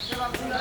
감사합니다.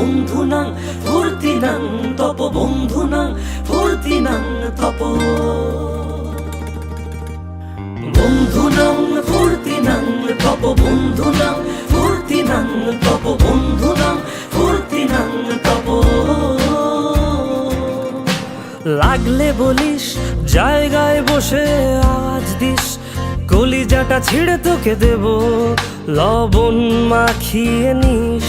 বন্ধুনাং, ফুর্তিনাং তপ বন্ধুনাং ফুর্তিনাং, তপ। বন্ধু নাং বন্ধুনাং, ফুর্তিনাং তপ বন্ধুনাং ফুর্তিনাং তপ বন্ধুনাং ফুর্তিনাং, তপ। লাগলে বলিস, জায়গায় বসে আজ দিস, কলিজাটা ছিঁড়ে তোকে দেব, লবণ মাখিয়ে নিস।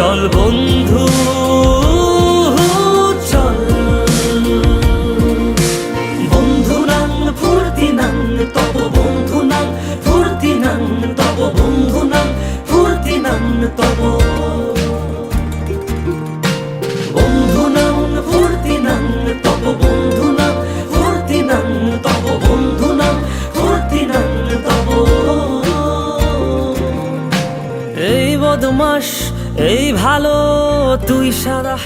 চল বন্ধু চল। বন্ধু নাং, ফুর্তি নাং তব বন্ধু নাং, ফুর্তি নাং তব বন্ধু নাং, ফুর্তি নাং তব বন্ধু নাং, ফুর্তি নাং তব বন্ধু নাং, ফুর্তি নাং তব বন্ধু নাং, ফুর্তি নাং তব এই বদমাস এই ভালো তুই সারা